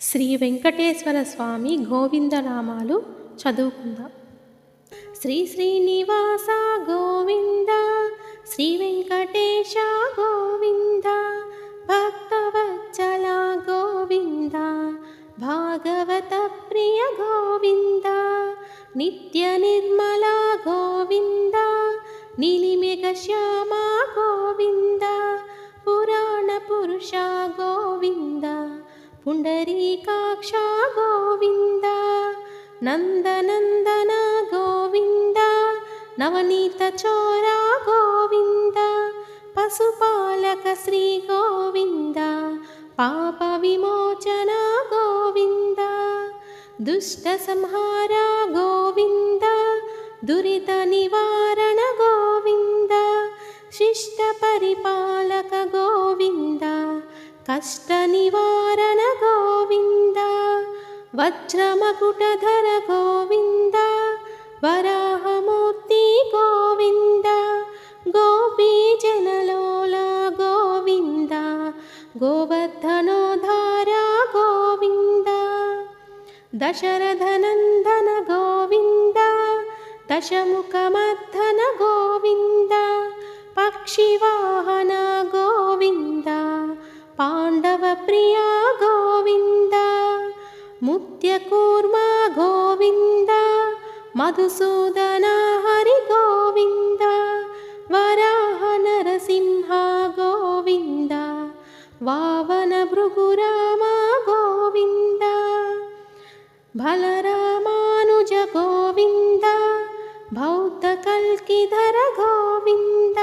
శ్రీ వెంకటేశ్వర స్వామి గోవిందనామాలు చదువుకుందాం. శ్రీ శ్రీనివాస గోవింద శ్రీ వెంకటేశ గోవింద భక్తవత్సల గోవింద భాగవత ప్రియ గోవింద నిత్య నిర్మల గోవింద నిలిమిగ శ్యామ గోవింద పురాణ పురుష పుండరీకాక్ష గోవింద నందనందన గోవింద నవనీత చోర గోవింద పశుపాలక శ్రీ గోవింద పాప విమోచన గోవింద దుష్ట సంహార గోవింద దురిత నివారణ గోవింద శిష్ట పరిపాలక గోవింద కష్ట वज्रमकुटधर गोविन्द वराहमूर्ति गोविन्द गोपीजनलोला गोविन्द गोवर्धनोधारा गोविन्द दशरथनन्दन गोविन्द दशमुखमर्धन गोविन्द पक्षिवाहन गोविन्द पाण्डवप्रिया गोविन्द द्यकूर्मा गोविन्द मधुसूदना हरिगोविन्द वराह नरसिंहा गोविन्द वान भृगुरामा गोविन्द भलरामानुजगोविन्द बौद्ध कल्किधर गोविन्द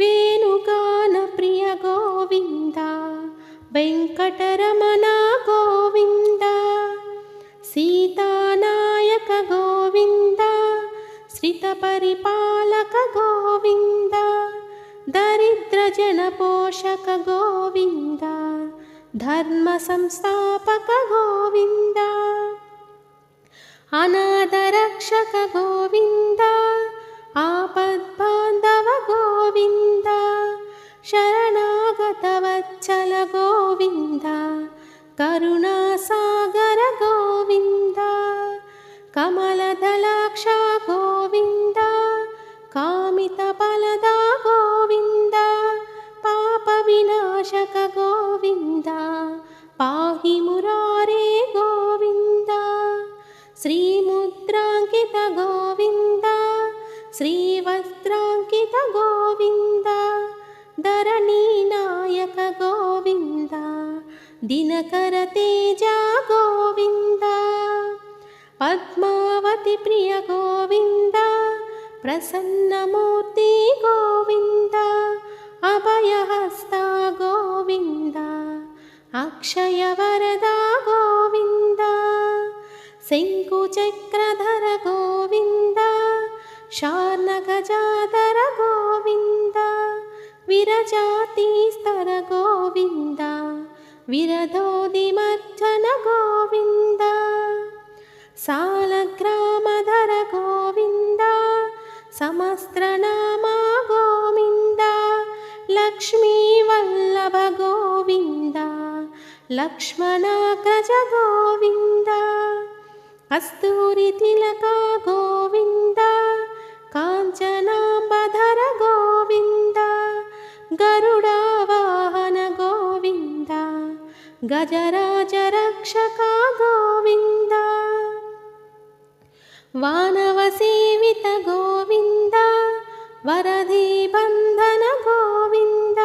वेणुकानप्रिय गोविन्द वेङ्कटरमणा गोविन्द। सितपरिपालक गोविन्द दरिद्रजनपोषक गोविन्द धर्मसंस्थापक गोविन्द अनादरक्षक गोविन्द आपद्बान्धव गोविन्द शरणागतवचल गोविन्द करुण शक गोविन्द पाहि मुरारे गोविन्द श्रीमुद्राङ्कित गोविन्द श्रीवस्त्राङ्कित गोविन्द धरणीनायक गोविन्द गोविन्देजा गोविन्द पद्मावती प्रिय गोविन्द प्रसन्नमूर्ति गजाधर गोविन्द विरजातीस्तर गोविन्द विरधो गोविन्द सालग्रामधर गोविन्द समस्त्रनामा गोविन्द लक्ष्मीवल्लभ गोविन्द लक्ष्मणाग्रज गोविन्द कस्तूरितिलका गोविन्द गजराजरक्षका गोविन्द मानवसेवित गोविन्द वरदे बन्दन गोविन्द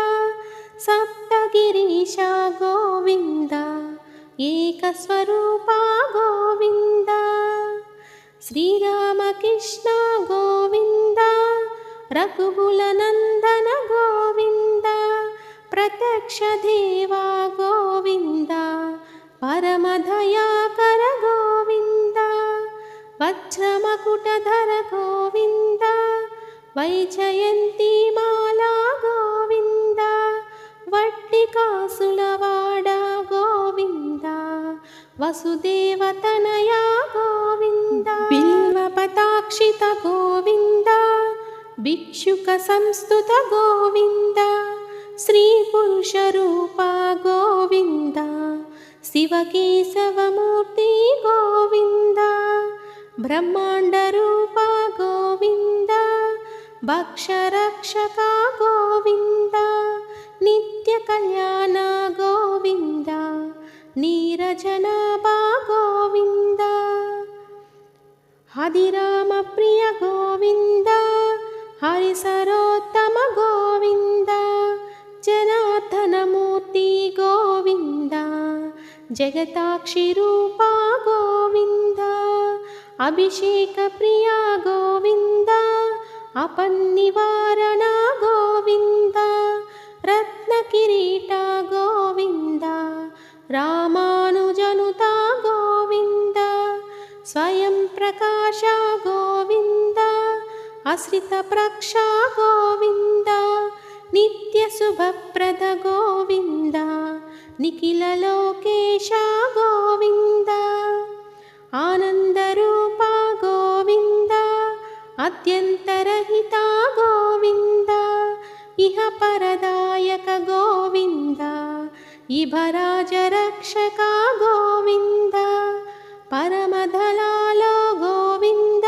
सप्तगिरीश गोविन्द एकस्वरूपा गोविन्द श्रीरामकृष्ण गोविन्द रघुकुलनन्दन गोविन्द प्रत्यक्षदेवा गोविन्द परमधयाकर गोविन्द वज्रमकुटधर गोविन्द वैजयन्ती माला गोविन्द वट्टिकासुलवाड गोविन्द वसुदेवतनया गोविन्द बिल्वपताक्षित गोविन्द भिक्षुकसंस्तुत गोविन्द శ్రీ పురుషరూప గోవింద శివకేశవమూర్తి గోవింద బ్రహ్మాండరూప గోవింద భక్షరక్షక గోవింద నిత్య కళ్యాణ గోవింద నీరజనాభా గోవింద హరిరామ ప్రియ గోవింద హరి సరోత్ जगताक्षिरूपा गोविन्द अभिषेकप्रिया गोविन्द अपन्निवारण गोविन्द रत्नकिरीटा गोविन्द रामानुजनुता गोविन्द स्वयं प्रकाश गोविन्द अश्रितप्रक्षा गोविन्द नित्यशुभप्रद गोविन्द निखिललोकेश गोविन्द आनन्दरूपा गोविन्द अत्यन्तरहिता गोविन्द इह परदायक गोविन्द इभराजरक्षका गोविन्द परमदलालो गोविन्द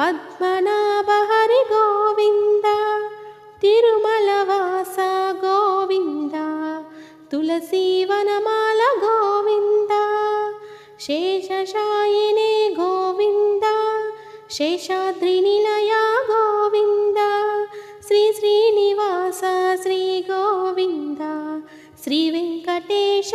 पद्मनाभ हरि गोविन्द तिरुमलवास तुलसीवनमाल गोविन्द शेषशायिने गोविन्द। शेषाद्रिनिलया गोविन्द। श्रीश्रीनिवास श्रीगोविन्द श्रीवेङ्कटेश